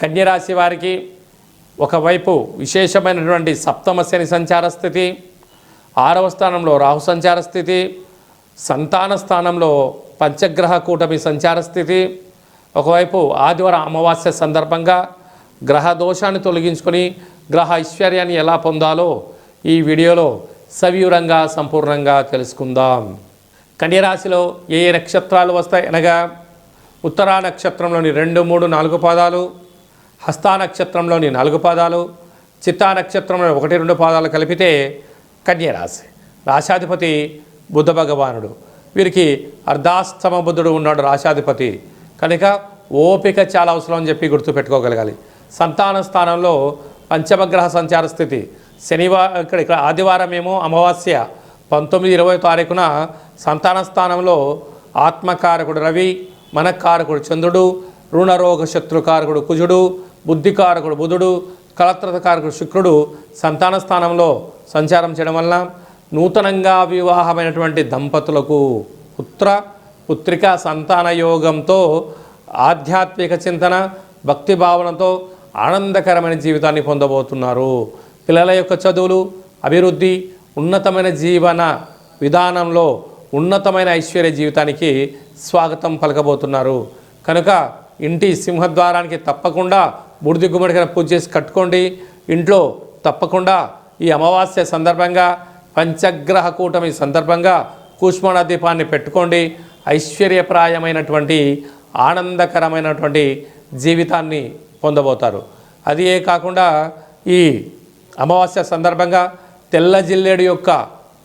కన్యరాశి వారికి ఒకవైపు విశేషమైనటువంటి సప్తమ శని సంచార స్థితి ఆరవ స్థానంలో రాహు సంచార స్థితి సంతాన స్థానంలో పంచగ్రహ కూటమి సంచార స్థితి ఒకవైపు ఆదివారం అమావాస్య సందర్భంగా గ్రహ దోషాన్ని తొలగించుకొని గ్రహ ఐశ్వర్యాన్ని ఎలా పొందాలో ఈ వీడియోలో సవివరంగా సంపూర్ణంగా తెలుసుకుందాం. కన్యరాశిలో ఏ ఏ నక్షత్రాలు వస్తాయి అనగా ఉత్తరా నక్షత్రంలోని రెండు మూడు నాలుగు పాదాలు హస్తా నక్షత్రంలోని నాలుగు పాదాలు చిత్తా నక్షత్రంలో ఒకటి రెండు పాదాలు కలిపితే కన్యరాశి రాశాధిపతి బుద్ధ భగవానుడు. వీరికి అర్ధాస్తమ బుద్ధుడు ఉన్నాడు రాశాధిపతి. కనుక ఓపిక చాలా అవసరం అని చెప్పి గుర్తుపెట్టుకోగలగాలి. సంతాన స్థానంలో పంచమగ్రహ సంచార స్థితి. శనివారం ఇక్కడ ఇక్కడ ఆదివారం ఏమో అమావాస్య పంతొమ్మిది ఇరవై తారీఖున సంతాన స్థానంలో ఆత్మకారకుడు రవి మనకారకుడు చంద్రుడు రుణరోగ శత్రుకారకుడు కుజుడు బుద్ధికారకుడు బుధుడు కలత్రతకారకుడు శుక్రుడు సంతాన స్థానంలో సంచారం చేయడం వలన నూతనంగా వివాహమైనటువంటి దంపతులకు పుత్ర పుత్రిక సంతాన యోగంతో ఆధ్యాత్మిక చింతన భక్తి భావనతో ఆనందకరమైన జీవితాన్ని పొందబోతున్నారు. పిల్లల యొక్క చదువులు అభివృద్ధి ఉన్నతమైన జీవన విధానంలో ఉన్నతమైన ఐశ్వర్య జీవితానికి స్వాగతం పలకబోతున్నారు. కనుక ఇంటి సింహద్వారానికి తప్పకుండా బుడిది గుమ్మడికాయ పూజ చేసి కట్టుకోండి. ఇంట్లో తప్పకుండా ఈ అమావాస్య సందర్భంగా పంచగ్రహ కూటమి సందర్భంగా కూష్మాణ దీపాన్ని పెట్టుకోండి. ఐశ్వర్యప్రాయమైనటువంటి ఆనందకరమైనటువంటి జీవితాన్ని పొందబోతారు. అది ఏ కాకుండా ఈ అమావాస్య సందర్భంగా తెల్ల జిల్లేడు యొక్క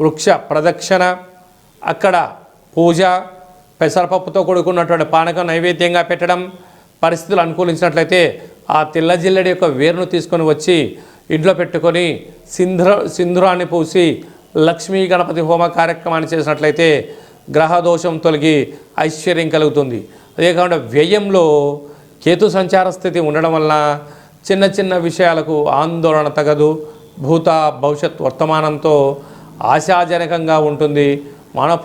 వృక్ష ప్రదక్షిణ అక్కడ పూజ పెసరపప్పుతో కూడుకున్నటువంటి పానకం నైవేద్యంగా పెట్టడం పరిస్థితులు అనుకూలించినట్లయితే ఆ తెల్ల జిల్లెడి యొక్క వేరును తీసుకొని వచ్చి ఇంట్లో పెట్టుకొని సింధుర సింధురాన్ని పూసి లక్ష్మీ గణపతి హోమ కార్యక్రమాన్ని చేసినట్లయితే గ్రహ దోషం తొలగి ఐశ్వర్యం కలుగుతుంది. అదే కాకుండా వ్యయంలో కేతు సంచార స్థితి ఉండడం వలన చిన్న చిన్న విషయాలకు ఆందోళన తగదు. భూత భవిష్యత్ వర్తమానంతో ఆశాజనకంగా ఉంటుంది. మానవ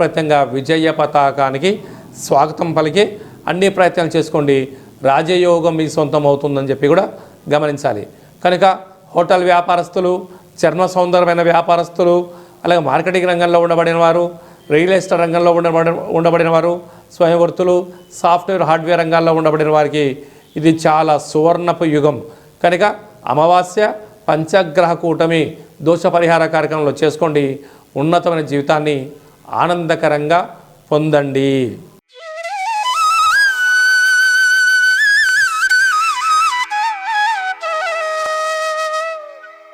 విజయ పతాకానికి స్వాగతం పలికి అన్ని ప్రయత్నాలు చేసుకోండి. రాజయోగం మీ సొంతం అవుతుందని చెప్పి కూడా గమనించాలి. కనుక హోటల్ వ్యాపారస్తులు చర్మ సౌందర్యమైన వ్యాపారస్తులు అలాగే మార్కెటింగ్ రంగంలో ఉండబడిన వారు రియల్ ఎస్టేట్ రంగంలో ఉండబడి ఉండబడిన వారు స్వయం వృత్తులు సాఫ్ట్వేర్ హార్డ్వేర్ రంగాల్లో ఉండబడిన వారికి ఇది చాలా సువర్ణపు యుగం. కనుక అమావాస్య పంచగ్రహ కూటమి దోష పరిహార కార్యక్రమంలో చేసుకోండి. ఉన్నతమైన జీవితాన్ని ఆనందకరంగా పొందండి.